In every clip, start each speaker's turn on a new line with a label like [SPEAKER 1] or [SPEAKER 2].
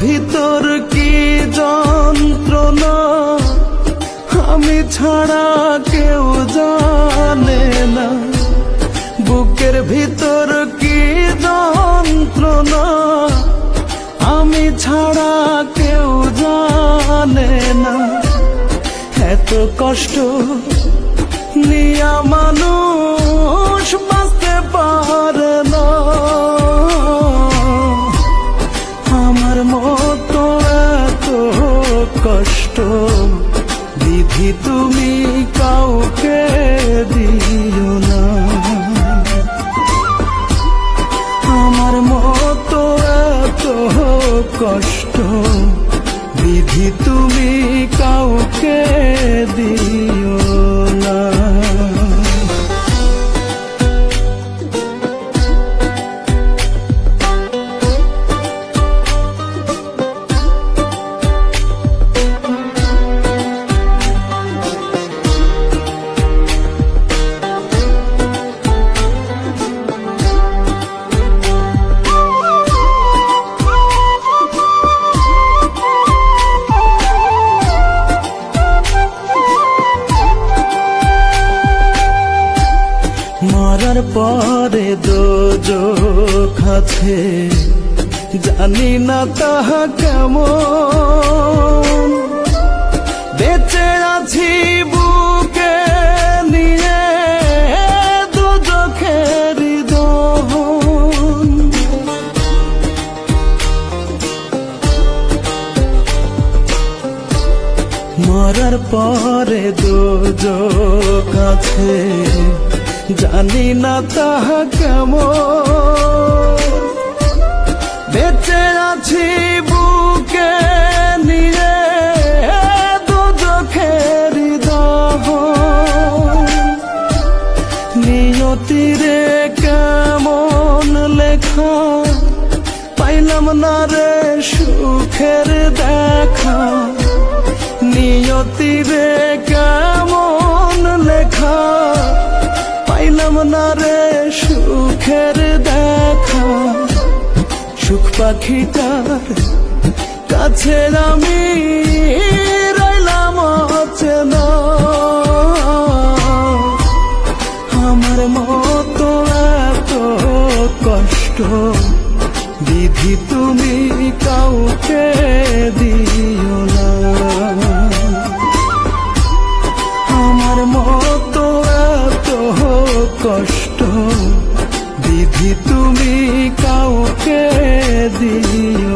[SPEAKER 1] ভিতর কি যন্ত্রণা? আমি ছাড়া কেউ জানে না। বুকের ভিতর কি যন্ত্রণা? আমি ছাড়া কেউ জানে না। এত কষ্ট নিয়া মানুষ বাঁচতে পারে কষ্ট বিধি তুমি কাউকে পরে দোজখ আছে জানি না তাহা কেমন। বেঁচে আছি বুকে নিয়ে দুজখের দহন। মরার পরে দোজক আছে জানি না তাহা কেমন। বেঁচে আছি বুকে নিয়ে দুজখের দহন নিয়তিরে কেমন লেখা, পাইলাম না রে সুখের দেখা। নিয়তিরে পাখিটার কাছে আমি রইলাম আমার মতো এত কষ্ট বিধি তুমি কাউকে দিও না। আমার মতো এত কষ্ট বিধি তুমি কাউকে দিও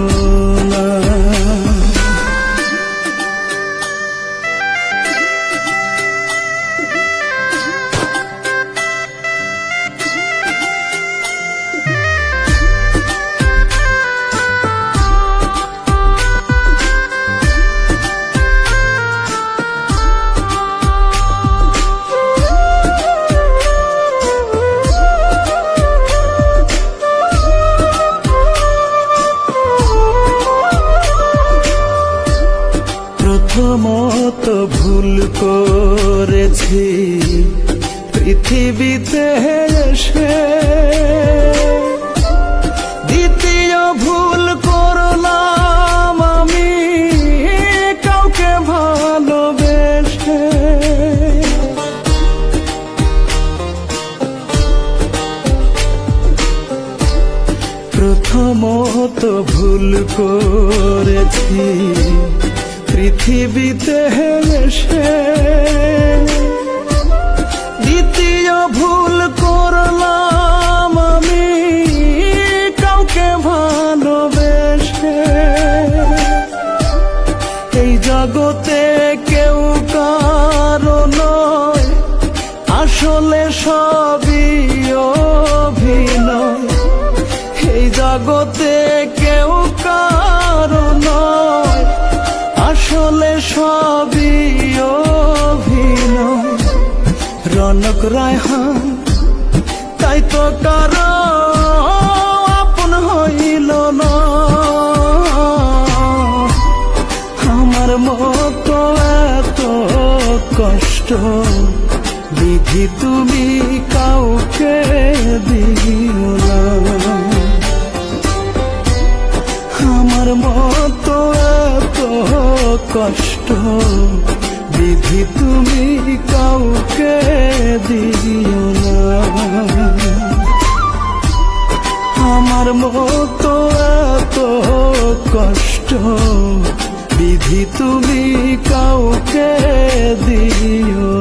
[SPEAKER 1] প্রথমত ভুল করেছি। পৃথিবীতে এসে দ্বিতীয় ভুল করলাম আমি কাউকে ভালোবেসে। প্রথমত ভুল করেছি পৃথিবীতে এসে দ্বিতীয় ভুল করলাম আমি, কাউকে ভালোবেসে। এই জগতে কেউ কারও নয়, আসলে সবই অভিনয়। এই জগতে আসলে সবই অভিনয়। রনক রায়হান, তাই তো কারও আপন হইল না। আমার মতো এত কষ্ট, বিধি তুমি বিধি তুমি কাউকে দিও না আমার মতো এত কষ্ট বিধি তুমি কাউকে দিও